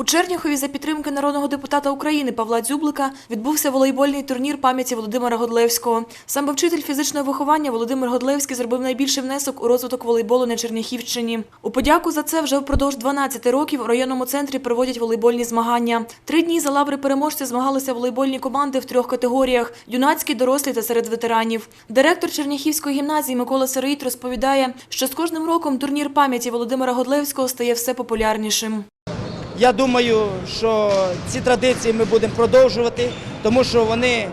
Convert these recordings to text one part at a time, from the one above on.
У Черняхові за підтримки народного депутата України Павла Дзюблика відбувся волейбольний турнір пам'яті Володимира Годлевського. Саме вчитель фізичного виховання Володимир Годлевський зробив найбільший внесок у розвиток волейболу на Черняхівщині. У подяку за це вже впродовж 12 років у районному центрі проводять волейбольні змагання. Три дні за лаври переможців змагалися волейбольні команди в трьох категоріях: юнацькі, дорослі та серед ветеранів. Директор Черняхівської гімназії Микола Сироїд розповідає, що з кожним роком турнір пам'яті Володимира Годлевського стає все популярнішим. Я думаю, що ці традиції ми будемо продовжувати, тому що вони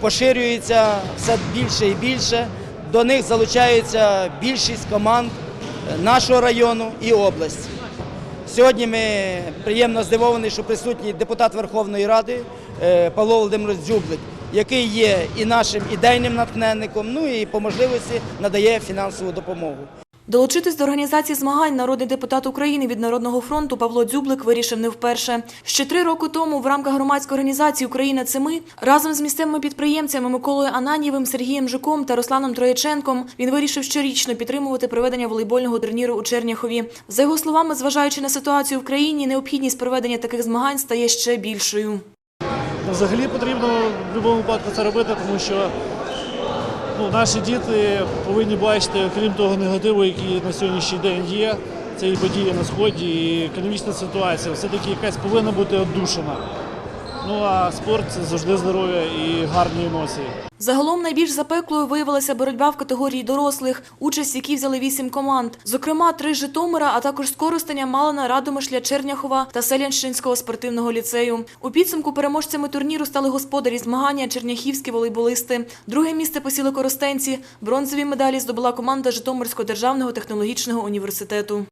поширюються все більше і більше. До них залучаються більшість команд нашого району і області. Сьогодні ми приємно здивовані, що присутній депутат Верховної Ради е, Павло Володимирович Дзюблик, який є і нашим ідейним натхненником, ну і по можливості надає фінансову допомогу. Долучитись до організації змагань народний депутат України від Народного фронту Павло Дзюблик вирішив не вперше. Ще три роки тому в рамках громадської організації Україна це ми разом з місцевими підприємцями Миколою Ананєвим, Сергієм Жуком та Русланом Троєченком він вирішив щорічно підтримувати проведення волейбольного турніру у Черняхові. За його словами, зважаючи на ситуацію в країні, необхідність проведення таких змагань стає ще більшою. Взагалі потрібно в будь-якому випадку це робити, тому що ну, наші діти повинні бачити, крім того негативу, який на сьогоднішній день є, це і події на сході, і економічна ситуація, все-таки якась повинна бути віддушена. Ну а спорт завжди здоров'я і гарні емоції. Загалом найбільш запеклою виявилася боротьба в категорії дорослих, участь в якій взяли вісім команд. Зокрема, три Житомира, а також з Коростеня, Малина, Радомишля, Черняхова та Селянщинського спортивного ліцею. У підсумку переможцями турніру стали господарі змагання черняхівські волейболисти. Друге місце посіли коростенці. Бронзові медалі здобула команда Житомирського державного технологічного університету.